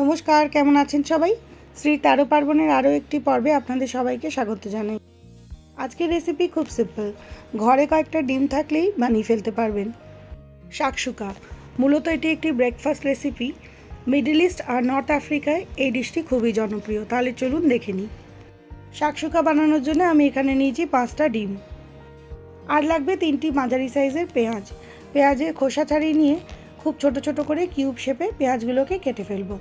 নমস্কার, কেমন আছেন সবাই? শ্রী তেরো পার্বণের আরও একটি পর্বে আপনাদের সবাইকে স্বাগত জানাই। আজকের রেসিপি খুব সিম্পল ঘরে কয়েকটা ডিম থাকলেই বানিয়ে ফেলতে পারবেন। শাকসুকা মূলত এটি একটি ব্রেকফাস্ট রেসিপি মিডল ইস্ট আর নর্থ আফ্রিকায় এই ডিশটি খুবই জনপ্রিয়। তাহলে চলুন দেখে নিই। শাকসুকা বানানোর জন্য আমি এখানে নিয়েছি পাঁচটা ডিম। আর লাগবে তিনটি মাঝারি সাইজের পেঁয়াজ। পেঁয়াজের খোসা ছাড়িয়ে নিয়ে খুব ছোট ছোট করে কিউব শেপে পেঁয়াজগুলোকে কেটে ফেলব।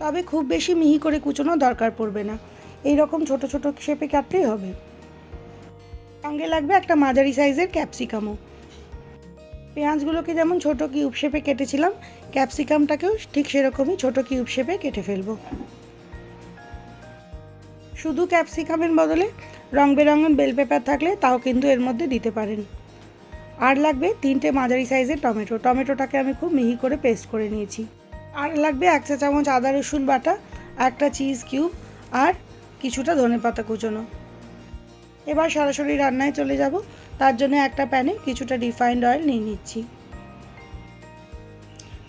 তবে খুব বেশি মিহি করে কুচোনো দরকার পড়বে না। এই রকম ছোট ছোট শেপে কাটলেই হবে। সঙ্গে লাগবে একটা মাঝারি সাইজের ক্যাপসিকামও। পেঁয়াজগুলোকে যেমন ছোট কিউব শেপে কেটেছিলাম, ক্যাপসিকামটাকেও ঠিক সেরকমই ছোট কিউব শেপে কেটে ফেলব। শুধু ক্যাপসিকামের বদলে রং বেরঙের বেল পেপার থাকলে তাও কিন্তু এর মধ্যে দিতে পারেন। আর লাগবে তিনটে মাঝারি সাইজের টমেটো। টমেটোটাকে আমি খুব মিহি করে পেস্ট করে নিয়েছি। আর লাগবে এক চা চামচ আদা রসুন বাটা, একটা চিজ কিউব আর কিছুটা ধনে পাতা কুচোনো। এবার সরাসরি রান্নায় চলে যাব। তার জন্য একটা প্যানে কিছুটা রিফাইন্ড অয়েল নিয়ে নিচ্ছি।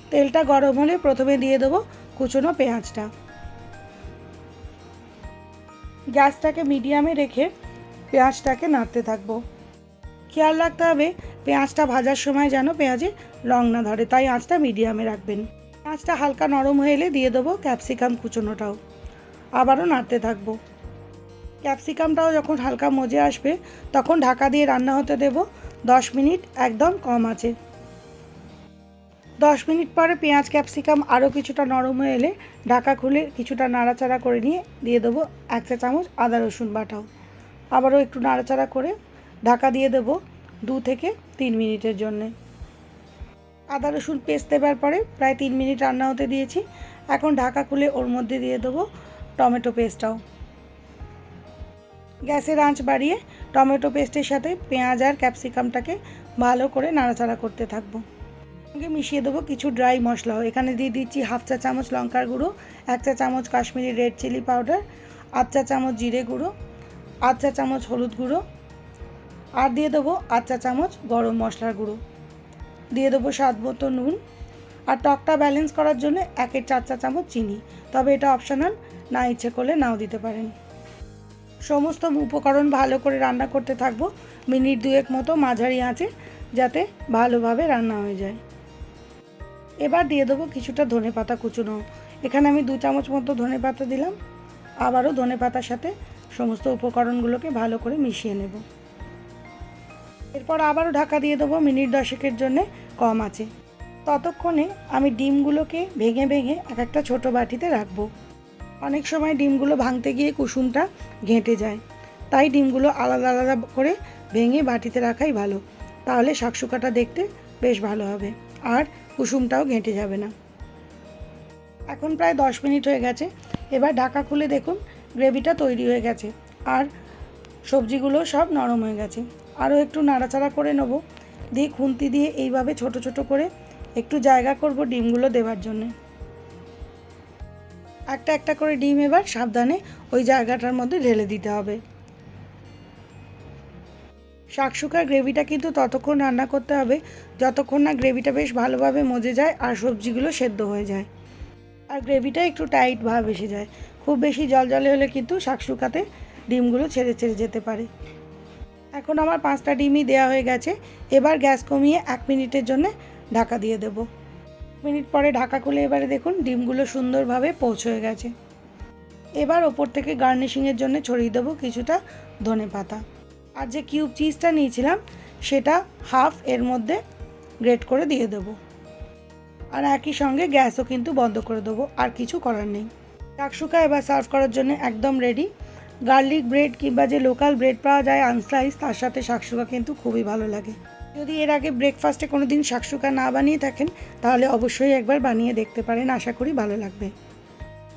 তেলটা গরম হলে প্রথমে দিয়ে দেবো কুচোনো পেঁয়াজটা। গ্যাসটাকে মিডিয়ামে রেখে পেঁয়াজটাকে নাড়তে থাকব। খেয়াল রাখতে হবে, পেঁয়াজটা ভাজার সময় যেন পেঁয়াজে রং না ধরে, তাই আঁচটা মিডিয়ামে রাখবেন। পেঁয়াজটা হালকা নরম হয়ে এলে দিয়ে দেবো ক্যাপসিকাম কুচোনোটাও। আবারও নাড়তে থাকব। ক্যাপসিকামটাও যখন হালকা মজে আসবে, তখন ঢাকা দিয়ে রান্না হতে দেব দশ মিনিট একদম কম আছে। দশ মিনিট পরে পেঁয়াজ, ক্যাপসিকাম আরও কিছুটা নরম হয়ে এলে ঢাকা খুলে কিছুটা নাড়াচাড়া করে নিয়ে দিয়ে দেবো এক চা চামচ আদা রসুন বাটাও। আবারও একটু নাড়াচাড়া করে ঢাকা দিয়ে দেবো দু থেকে তিন মিনিটের জন্যে। আদা রসুন পেস্ট দেবার পরে প্রায় তিন মিনিট রান্না হতে দিয়েছি। এখন ঢাকা খুলে ওর মধ্যে দিয়ে দেবো টমেটো পেস্টটাও। গ্যাসের আঁচ বাড়িয়ে টমেটো পেস্টের সাথে পেঁয়াজ আর ক্যাপসিকামটাকে ভালো করে নাড়াচাড়া করতে থাকব। সঙ্গে মিশিয়ে দেবো কিছু ড্রাই মশলাও এখানে দিয়ে দিচ্ছি হাফ চা চামচ লঙ্কার গুঁড়ো, এক চা চামচ কাশ্মীরি রেড চিলি পাউডার, আধ চা চামচ জিরে গুঁড়ো, আধ চা চামচ হলুদ গুঁড়ো আর দিয়ে দেবো আধ চা চামচ গরম মশলার গুঁড়ো। দিয়ে দেবো স্বাদ মতো নুন আর টকটা ব্যালেন্স করার জন্য একের চার চা চামচ চিনি। তবে এটা অপশনাল না ইচ্ছে করলে নাও দিতে পারেন। সমস্ত উপকরণ ভালো করে রান্না করতে থাকব। মিনিট দুয়েক মতো মাঝারি আঁচে যাতে ভালোভাবে রান্না হয়ে যায়। এবার দিয়ে দেবো কিছুটা ধনে পাতা কুচুনো। এখানে আমি দু চামচ মতো ধনে পাতা দিলাম। আবারও ধনে পাতার সাথে সমস্ত উপকরণগুলোকে ভালো করে মিশিয়ে নেব। এরপর আবারও ঢাকা দিয়ে দেবো মিনিট দশেকের জন্যে, কম আছে। ততক্ষণে আমি ডিমগুলোকে ভেঙে ভেঙে এক একটা ছোটো বাটিতে রাখব। অনেক সময় ডিমগুলো ভাঙতে গিয়ে কুসুমটা ঘেঁটে যায়। তাই ডিমগুলো আলাদা আলাদা করে ভেঙে বাটিতে রাখাই ভালো। তাহলে শাকশুকাটা দেখতে বেশ ভালো হবে, আর কুসুমটাও ঘেঁটে যাবে না। এখন প্রায় দশ মিনিট হয়ে গেছে। এবার ঢাকা খুলে দেখুন, গ্রেভিটা তৈরি হয়ে গেছে, আর সবজিগুলো সব নরম হয়ে গেছে। আরও একটু নাড়াচাড়া করে নেব। দিয়ে খুন্তি দিয়ে এইভাবে ছোট ছোট করে একটু জায়গা করব ডিমগুলো দেওয়ার জন্যে। একটা একটা করে ডিম এবার সাবধানে ওই জায়গাটার মধ্যে ঢেলে দিতে হবে। শাকশুকার গ্রেভিটা কিন্তু ততক্ষণ রান্না করতে হবে, যতক্ষণ না গ্রেভিটা বেশ ভালোভাবে মজে যায় আর সবজিগুলো সেদ্ধ হয়ে যায়। আর গ্রেভিটা একটু টাইট ভাব এসে যায়। খুব বেশি জল জলে হলে কিন্তু শাকশুকাতে ডিমগুলো ছেড়ে ছেড়ে যেতে পারে। এখন আমার পাঁচটা ডিমই দেওয়া হয়ে গেছে। এবার গ্যাস কমিয়ে এক মিনিটের জন্য ঢাকা দিয়ে দেবো। মিনিট পরে ঢাকা খুলে এবারে দেখুন ডিমগুলো সুন্দরভাবে পৌঁছে গেছে। এবার ওপর থেকে গার্নিশিংয়ের জন্য ছড়িয়ে দেবো কিছুটা ধনে পাতা। আর যে কিউব চিজটা নিয়েছিলাম, সেটা হাফ এর মধ্যে গ্রেট করে দিয়ে দেবো। আর একই সঙ্গে গ্যাসও কিন্তু বন্ধ করে দেবো, আর কিছু করার নেই। শাকশুকা এবার সার্ভ করার জন্য একদম রেডি। গার্লিক ব্রেড কিংবা যে লোকাল ব্রেড পাওয়া যায় আনস্লাইস, তার সাথে শাকশুকা কিন্তু খুবই ভালো লাগে। যদি এর আগে ব্রেকফাস্টে কোনো দিন শাকশুকা না বানিয়ে থাকেন, তাহলে অবশ্যই একবার বানিয়ে দেখতে পারেন, আশা করি ভালো লাগবে।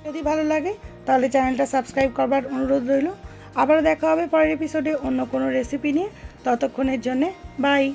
যদি ভালো লাগে, তাহলে চ্যানেলটা সাবস্ক্রাইব করবার অনুরোধ রইল। আবারও দেখা হবে পরের এপিসোডে অন্য কোনো রেসিপি নিয়ে। ততক্ষণের জন্যে বাই